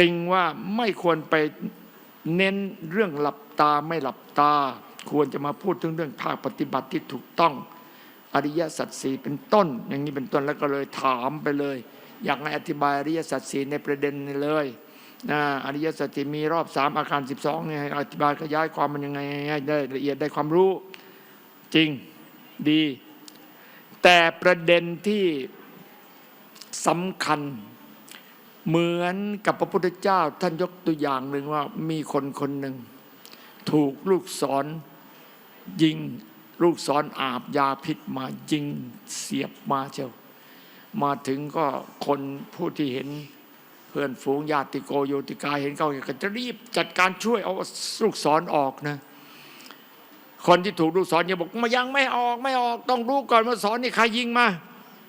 ติงว่าไม่ควรไปเน้นเรื่องหลับตาไม่หลับตา ควรจะมาพูดถึงเรื่องภาคปฏิบัติที่ถูกต้อง อริยสัจสี่เป็นต้น อย่างนี้เป็นต้นแล้วก็เลยถามไปเลย อยากให้อธิบายอริยสัจสี่ในประเด็นนี้เลยนะอริยสัจสีมีรอบสามอาการสิบสองเนี่ยอธิบายขยายความมันยังไงได้ละเอียดได้ความรู้จริงดี แต่ประเด็นที่สำคัญ เหมือนกับพระพุทธเจ้าท่านยกตัวอย่างหนึ่งว่ามีคนคนหนึ่ง ถูกลูกศรยิงลูกศรอาบยาพิษมายิงเสียบมาเจ้ามาถึงก็คนผู้ที่เห็นเพื่อนฝูงญาติโกโยติกาเห็นเขาก็จะรีบจัดการช่วยเอาลูกศรออกนะ คนที่ถูกลูกศรยังบอกมายังไม่ออกไม่ออกต้องรู้ก่อนว่าศรนี่ใครยิงมา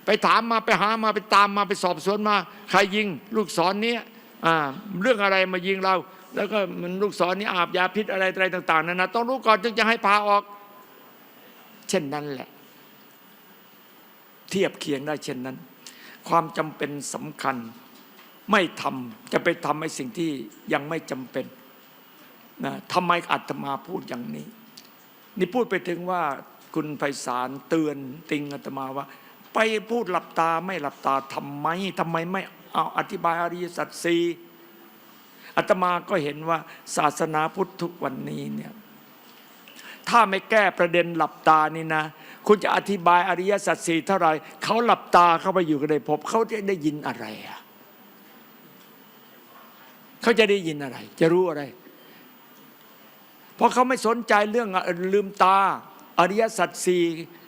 ไปถามมาไปหามาไปตามมาไปสอบสวนมา ใครยิงลูกศรนี้เรื่องอะไรมายิงเรา แล้วก็มันลูกศรนี้อาบยาพิษอะไรอะไรต่างๆนั่นนะต้องรู้ก่อนจึงจะให้พาออก เช่นนั้นแหละ เทียบเคียงได้เช่นนั้น ความจำเป็นสำคัญไม่ทำจะไปทำให้สิ่งที่ยังไม่จำเป็นนะทำไมอาตมาพูดอย่างนี้ นี่พูดไปถึงว่าคุณไพศาลเตือนติงอาตมาว่า ไปพูดหลับตาไม่หลับตาทำไมทำไมไม่เอาอธิบายอริยสัจสี่อาตมาก็เห็นว่าศาสนาพุทธทุกวันนี้เนี่ยถ้าไม่แก้ประเด็นหลับตานี่นะ คุณจะอธิบายอริยสัจสี่เท่าไหร่เขาหลับตาเข้าไปอยู่กันในภพเขาจะได้ยินอะไรอะเขาจะได้ยินอะไร จะรู้อะไร เพราะเขาไม่สนใจเรื่องลืมตา อริยสัจสี่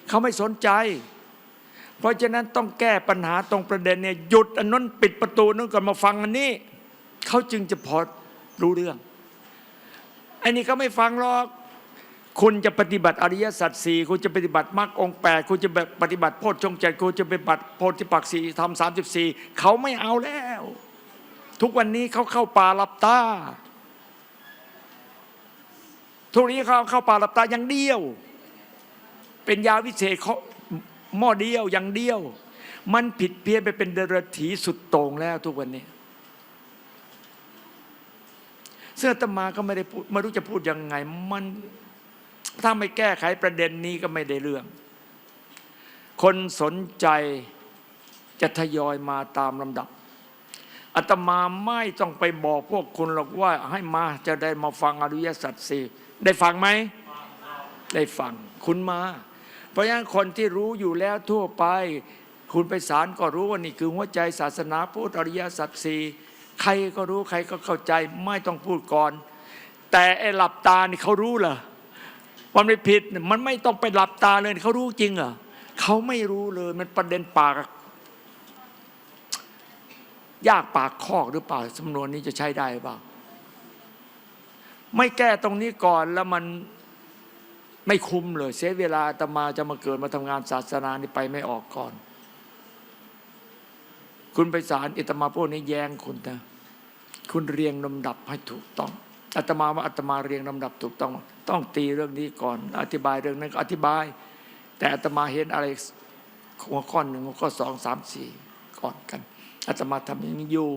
เขาไม่สนใจ เพราะฉะนั้นต้องแก้ปัญหาตรงประเด็นเนี่ยหยุดอันนั้นปิดประตูนั้นก่อนมาฟังอันนี้เขาจึงจะพอรู้เรื่องอันนี้เขาไม่ฟังหรอกคุณจะปฏิบัติอริยสัจสี่คุณจะปฏิบัติมรรคองแปดคุณจะปฏิบัติโพชฌงค์เจ็ดคุณจะปฏิบัติโพธิปักษีธรรมสามสิบสี่เขาไม่เอาแล้ว ทุกวันนี้เขาเข้าป่าหลับตาทุกนี้เขาเข้าป่าหลับตาอย่างเดียว เป็นยาวิเศษเขา หม้อเดียวอย่างเดียว มันผิดเพี้ยนไปเป็นเดรัจฉีสุดโต่งแล้วทุกวันนี้เสื้อตมาก็ไม่ได้พูดไม่รู้จะพูดยังไง มันถ้าไม่แก้ไขประเด็นนี้ก็ไม่ได้เรื่อง คนสนใจจะทยอยมาตามลำดับอาตมาไม่ต้องไปบอกพวกคุณหรอกว่าให้มาจะได้มาฟังอริยสัจสี่ได้ฟังไหม ได้ฟัง คุณมา เพราะฉะนั้นคนที่รู้อยู่แล้วทั่วไป คุณไปสารก็รู้ว่านี่คือหัวใจศาสนาพุทธอริยสัจสี่ใครก็รู้ใครก็เข้าใจไม่ต้องพูดก่อน แต่ไอ้หลับตานี่เขารู้เหรอมันไม่ผิดมันไม่ต้องไปหลับตาเลยเขารู้จริงเหรอเขาไม่รู้เลยมันประเด็นปากยากปากคอกหรือเปล่าสำนวนนี้จะใช้ได้หรือเปล่า ไม่แก้ตรงนี้ก่อนแล้วมัน ไม่คุ้มเลย เสียเวลาอาตมาจะมาเกิดมาทำงานศาสนานี่ไปไม่ออกก่อน คุณไปสารอิตมาพวกนี้แย้งคุณนะคุณเรียงลำดับให้ถูกต้องอาตมาว่าอาตมาเรียงลำดับถูกต้อง ต้องตีเรื่องนี้ก่อน อธิบายเรื่องนั้นก็อธิบาย แต่อาตมาเห็นอะไรหัวข้อหนึ่งหัวข้อสองสามสี่ก่อนกันอาตมาทำอย่างนี้อยู่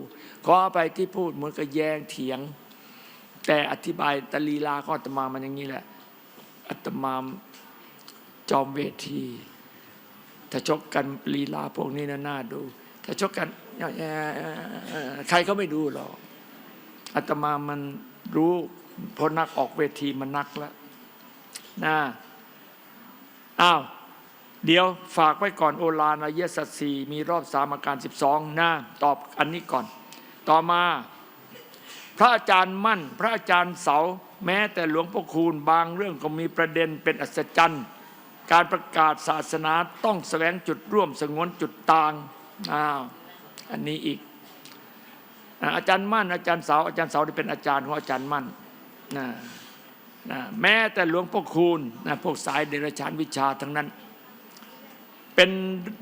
ขอไปที่พูดเหมือนกับแย้งเถียง แต่อธิบายตลีลาก็อาตมามันอย่างนี้แหละ อาตมาจอมเวที ถ้าชกกันลีลาพวกนี้น่าน่าดู ถ้าชกกันใครก็ไม่ดูหรอกอาตมามันรู้พอนักออกเวทีมันนักแล้วนะอ้าวเดี๋ยวฝากไว้ก่อนโอลานอายสัตสีมีรอบสามอาการสิบสองนะตอบอันนี้ก่อน ต่อมา พระอาจารย์มั่น พระอาจารย์เสา แม้แต่หลวงพ่อคูณบางเรื่องก็มีประเด็นเป็นอัศจรรย์ การประกาศศาสนาต้องแสวงจุดร่วมสงวนจุดต่างอ้าวอันนี้อีก อาจารย์มั่นอาจารย์เสาอาจารย์เสาที่เป็นอาจารย์ของอาจารย์มั่นนะนะแม้แต่หลวงพ่อคูณนะพวกสายเดรัจฉานวิชาทั้งนั้น เป็น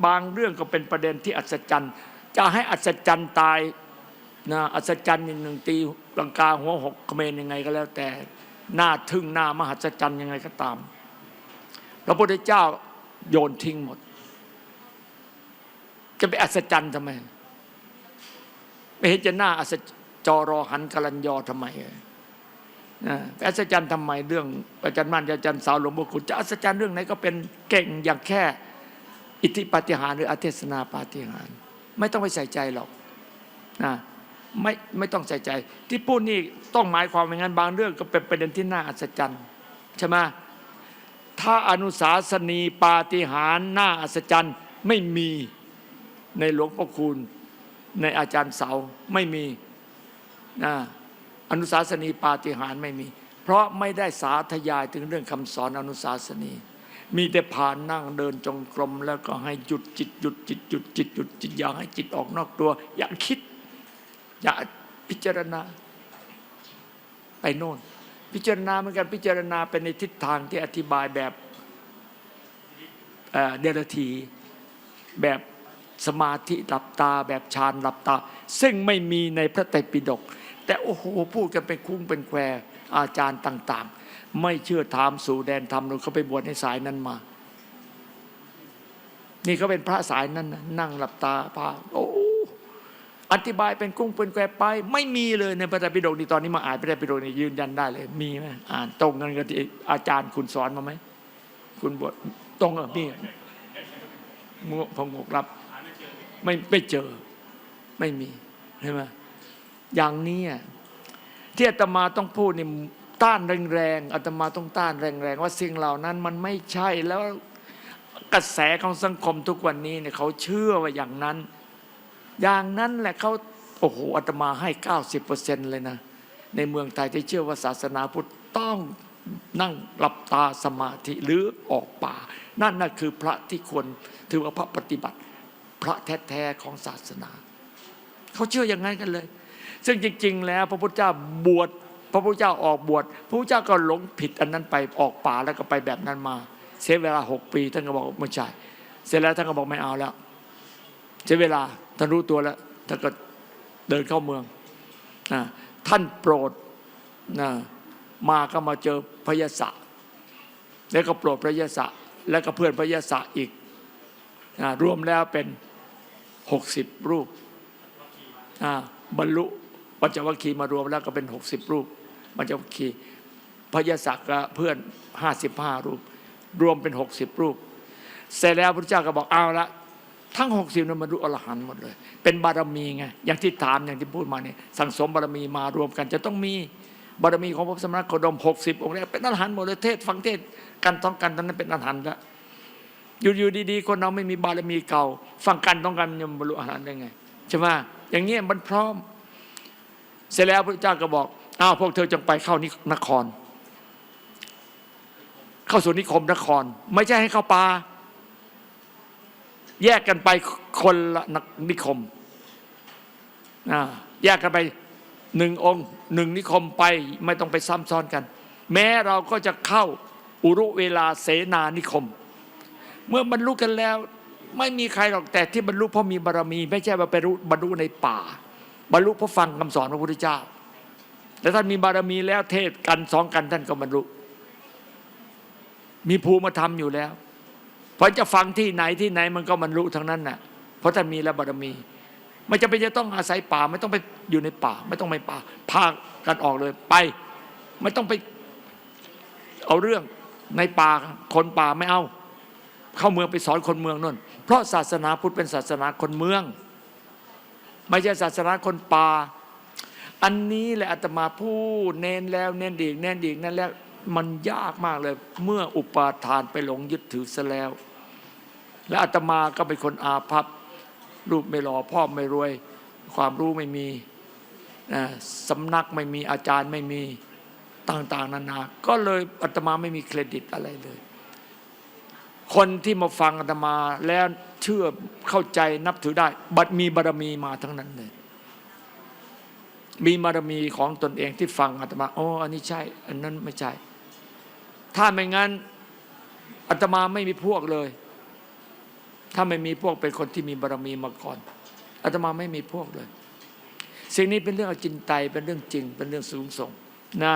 บางเรื่องก็เป็นประเด็นที่อัศจรรย์ จะให้อัศจรรย์ตายนะอัศจรรย์หนึ่งตี ลังกาหัวหกเขมรยังไงก็แล้ว แต่หน้าทึ่งหน้ามหัศจรรย์ยังไงก็ตามพระพุทธเจ้าโยนทิ้งหมด จะไปอัศจรรย์ทำไม ไม่เห็นจะหน้าอัศจรอหันกลันยอทำไมนะอัศจรรย์ทำไมเรื่องอาจารย์มั่นอาจารย์สาวหลวงพ่อคุณจะอัศจรรย์เรื่องไหนก็เป็นเก่งอย่างแค่ อิทธิปาฏิหาริย์หรืออเทศนาปาฏิหาริย์ไม่ต้องไปใส่ใจหรอกนะ ไม่ไม่ต้องใส่ใจ ที่พูดนี่ต้องหมายความว่างนั้นบางเรื่องก็เป็นประเด็นที่น่าอัศจรรย์ใช่ไหมถ้าอนุสาสนีปาฏิหาริย์น่าอัศจรรย์ไม่มีในหลวงพ่อคูณ ในอาจารย์เสาไม่มีนะอนุสาสนีปาฏิหาริย์ไม่มี เพราะไม่ได้สาธยายถึงเรื่องคำสอนอนุสาสนี มีแต่ผ่านนั่งเดินจงกรมแล้วก็ให้หยุดจิตหยุดจิตหยุดจิตหยุดจิตอย่าให้จิตออกนอกตัว อย่าคิด อย่าพิจารณา ไปโน่น พิจารณาเหมือนกันพิจารณาเป็นในทิศทางที่อธิบายแบบเดรธีแบบสมาธิหลับตา แบบฌานหลับตา ซึ่งไม่มีในพระไตรปิฎกแต่โอ้โหพูดกันเป็นคุ้งเป็นแควอาจารย์ต่าง ๆ ไม่เชื่อถามสู่แดนธรรมเราเขาไปบวชในสายนั้นมา นี่เขาเป็นพระสายนั้นนะนั่งหลับตาพาโอ้ อธิบายเป็นกุ้งเป็นแควไป ไม่มีเลยในพระไตรปิฎกนี่ตอนนี้มาอ่านพระไตรปิฎกนี่ยืนยันได้เลย มีไหมอ่านตรงกันกับที่อาจารย์คุณสอนมาไหมคุณบวชตรงเหรอมีมัวพงกรับ ไม่ไม่เจอ ไม่มีใช่ไหมอย่างนี้อะที่อาตมาต้องพูดนี่ต้านแรงๆอาตมาต้องต้านแรงๆว่าสิ่งเหล่านั้นมันไม่ใช่แล้วกระแสของสังคมทุกวันนี้เนี่ยเขาเชื่อว่าอย่างนั้น อย่างนั้นแหละเขาโอ้โหอาตมาให้ 90%เลยนะ ในเมืองไทยที่เชื่อว่าศาสนาพุทธต้องนั่งหลับตาสมาธิหรือออกป่า นั่นน่ะคือพระที่ควรถือว่าพระปฏิบัติ พระแท้ๆของศาสนา เขาเชื่ออย่างนั้นกันเลย ซึ่งจริง ๆ แล้วพระพุทธเจ้าบวชพระพุทธเจ้าออกบวชพระพุทธเจ้าก็หลงผิดอันนั้นไปออกป่าแล้วก็ไปแบบนั้นมา เสียเวลาหกปีท่านก็บอกไม่ใช่เสร็จแล้วท่านก็บอกไม่เอาแล้วเสียเวลา ท่านรู้ตัวแล้วท่านก็เดินเข้าเมืองนะท่านโปรดนะมาก็มาเจอพระยศะแล้วก็โปรดพระยศะแล้วก็เพื่อนพระยศะอีกนะรวมแล้วเป็นหกสิบรูปอ่าบรรลุปัญจวัคคีย์มารวมแล้วก็เป็นหกสิบรูปปัญจวัคคีย์พระยาศักดิ์กับเพื่อนห้าสิบห้ารูป รวมเป็นหกสิบรูป เสร็จแล้วพระเจ้าก็บอกเอาละ ทั้งหกสิบนั้นบรรลุอรหันต์หมดเลย เป็นบารมีไงอย่างที่ถามอย่างที่พูดมาเนี่ยสั่งสมบารมีมารวมกัน จะต้องมีบารมีของพระสมณโคดมหกสิบองค์แรกเป็นอรหันต์หมดเลยเทศฟังเทศกันต้องกันตอนนั้นเป็นอรหันต์แล้วอยู่ๆดีๆ คนเราไม่มีบารมีเก่า ฟังกันต้องกันมันบรรลุอรหันต์ได้ไงใช่ไหมอย่างเงี้ยมันพร้อม เสร็จแล้วพระเจ้าก็บอกอ้าวพวกเธอจงไปเข้านินคร เข้าสู่นิคมนคร ไม่ใช่ให้เข้าป่า แยกกันไปคนละนิคมแยกกันไปหนึ่งองค์หนึ่งนิคมไปไม่ต้องไปซ้ำซ้อนกัน แม้เราก็จะเข้าอุรุเวลาเสนานิคม เมื่อบรรลุกันแล้ว ไม่มีใครหรอกแต่ที่บรรลุเพราะมีบารมี ไม่ใช่ว่าไปบรรลุในป่า บรรลุเพราะฟังคำสอนพระพุทธเจ้าแต่ท่านมีบารมีแล้วเทศกันสองกันท่านก็บรรลุมีภูมิธรรมอยู่แล้ว พราะจะฟังที่ไหนที่ไหนมันก็บรรลุทั้งนั้นน่ะ เพราะท่านมีแล้วบารมี ไม่จำเป็นจะต้องอาศัยป่า ไม่ต้องไปอยู่ในป่า ไม่ต้องไปป่า พากันออกเลยไป ไม่ต้องไป เอาเรื่องในป่าคนป่าไม่เอา เข้าเมืองไปสอนคนเมืองนั่นเพราะศาสนาพุทธเป็นศาสนาคนเมือง ไม่ใช่ศาสนาคนป่า อันนี้แหละอาตมาพูดเน้นแล้วเน้นดีกเน้นดีกนั่นแล้ว มันยากมากเลย เมื่ออุปาทานไปหลงยึดถือซะแล้ว และอาตมาก็เป็นคนอาภัพรูปไม่หล่อพ่อไม่รวย ความรู้ไม่มีสำนักไม่มีอาจารย์ไม่มีต่างๆ นานา ก็เลยอาตมาไม่มีเครดิตอะไรเลย คนที่มาฟังอาตมาแล้วเชื่อเข้าใจนับถือได้ บัดมีบารมีมาทั้งนั้นเลย มีบารมีของตนเองที่ฟังอาตมาโอ้อันนี้ใช่ อันนั้นไม่ใช่ ถ้าไม่งั้นอาตมาไม่มีพวกเลย ถ้าไม่มีพวกเป็นคนที่มีบารมีมาก่อนอาตมาไม่มีพวกเลย สิ่งนี้เป็นเรื่องอจินไตเป็นเรื่องจริง เป็นเรื่องสูงส่งนะ